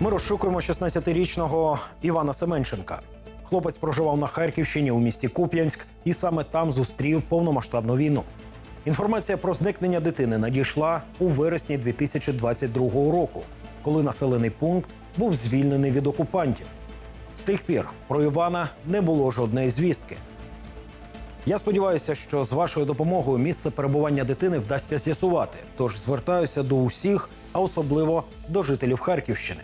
Ми розшукуємо 16-річного Івана Семенченка. Хлопець проживав на Харківщині у місті Куп'янськ і саме там зустрів повномасштабну війну. Інформація про зникнення дитини надійшла у вересні 2022 року, коли населений пункт був звільнений від окупантів. З тих пір про Івана не було жодної звістки. Я сподіваюся, що з вашою допомогою місце перебування дитини вдасться з'ясувати. Тож звертаюся до усіх, а особливо до жителів Харківщини.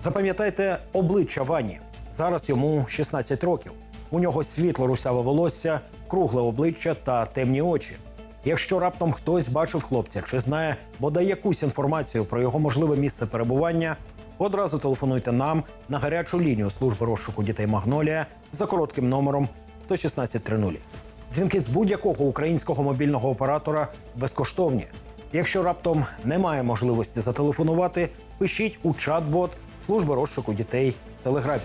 Запам'ятайте обличчя Вані. Зараз йому 16 років. У нього світло русяве волосся, кругле обличчя та темні очі. Якщо раптом хтось бачив хлопця чи знає бодай якусь інформацію про його можливе місце перебування, одразу телефонуйте нам на гарячу лінію служби розшуку дітей Магнолія за коротким номером 11630. Дзвінки з будь-якого українського мобільного оператора безкоштовні. Якщо раптом немає можливості зателефонувати, пишіть у чат-бот служби розшуку дітей Телеграмі.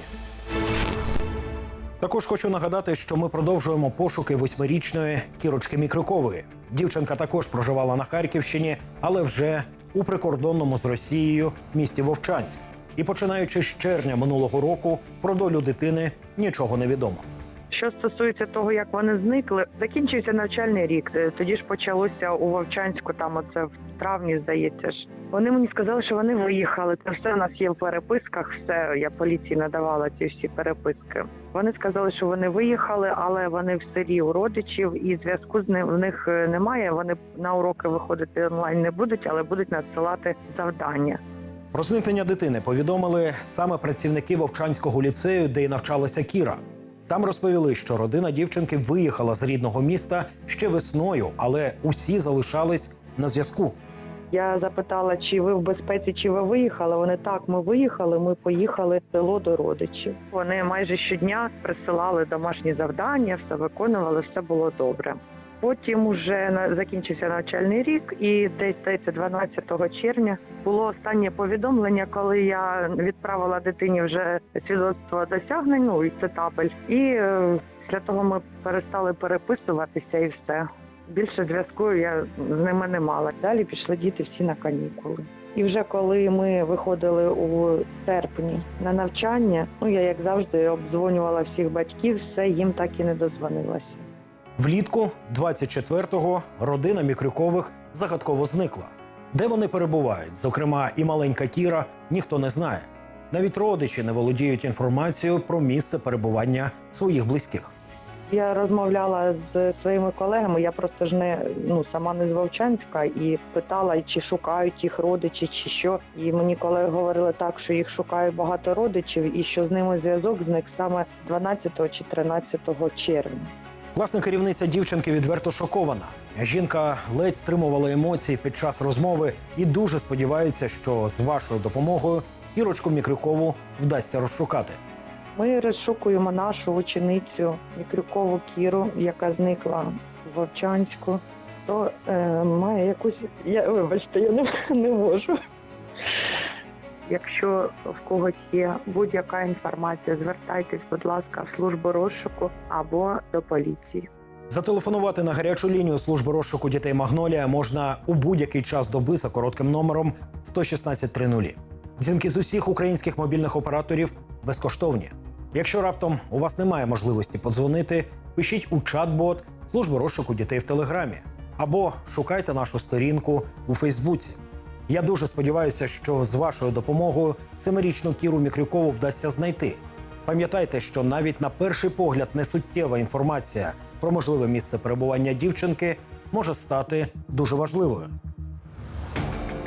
Також хочу нагадати, що ми продовжуємо пошуки восьмирічної Кірочки Мікрикової. Дівчинка також проживала на Харківщині, але вже у прикордонному з Росією місті Вовчанськ. І починаючи з червня минулого року про долю дитини нічого не відомо. Що стосується того, як вони зникли, закінчився навчальний рік. Е, Тоді ж почалося у Вовчанську, там оце в травні, здається ж. Вони мені сказали, що вони виїхали. Це все у нас є в переписках, все, я поліції надавала ці всі переписки. Вони сказали, що вони виїхали, але вони в селі у родичів і зв'язку з ним в них е, немає. Вони на уроки виходити онлайн не будуть, але будуть надсилати завдання. Про зникнення дитини повідомили саме працівники Вовчанського ліцею, де й навчалася Кіра. Там розповіли, що родина дівчинки виїхала з рідного міста ще весною, але усі залишались на зв'язку. Я запитала, чи ви в безпеці, чи ви виїхали. Вони так, ми виїхали, ми поїхали в село до родичів. Вони майже щодня присилали домашні завдання, все виконували, все було добре. Потім на- закінчився навчальний рік і десь 12 червня було останнє повідомлення, коли я відправила дитині вже свідоцтво досягнень, ну і це. І е, після того ми перестали переписуватися і все. Більше зв'язку я з ними не мала. Далі пішли діти всі на канікули. І вже коли ми виходили у серпні на навчання, ну я як завжди обдзвонювала всіх батьків, все їм так і не дозвонилася. Влітку 24-го родина Мікрюкових загадково зникла. Де вони перебувають, зокрема, і маленька Кіра, ніхто не знає. Навіть родичі не володіють інформацією про місце перебування своїх близьких. Я розмовляла з своїми колегами, я просто ж не ну сама не з Вовчанська і питала, чи шукають їх родичі, чи що. І мені колеги говорили так, що їх шукають багато родичів і що з ними зв'язок зник саме 12 чи 13 червня. Власне, керівниця дівчинки відверто шокована. Жінка ледь стримувала емоції під час розмови і дуже сподівається, що з вашою допомогою Кірочку Мікрюкову вдасться розшукати. Ми розшукуємо нашу ученицю Мікрюкову Кіру, яка зникла в Вовчанську. То е, має якусь. Я вибачте, я не, не можу. Якщо в когось є будь-яка інформація, звертайтесь, будь ласка, в службу розшуку або до поліції. Зателефонувати на гарячу лінію служби розшуку дітей Магнолія можна у будь-який час доби за коротким номером 11630. Дзвінки з усіх українських мобільних операторів безкоштовні. Якщо раптом у вас немає можливості подзвонити, пишіть у чат-бот служби розшуку дітей в Телеграмі або шукайте нашу сторінку у Фейсбуці. Я дуже сподіваюся, що з вашою допомогою семирічну Кіру Мікрюкову вдасться знайти. Пам'ятайте, що навіть на перший погляд несуттєва інформація про можливе місце перебування дівчинки може стати дуже важливою.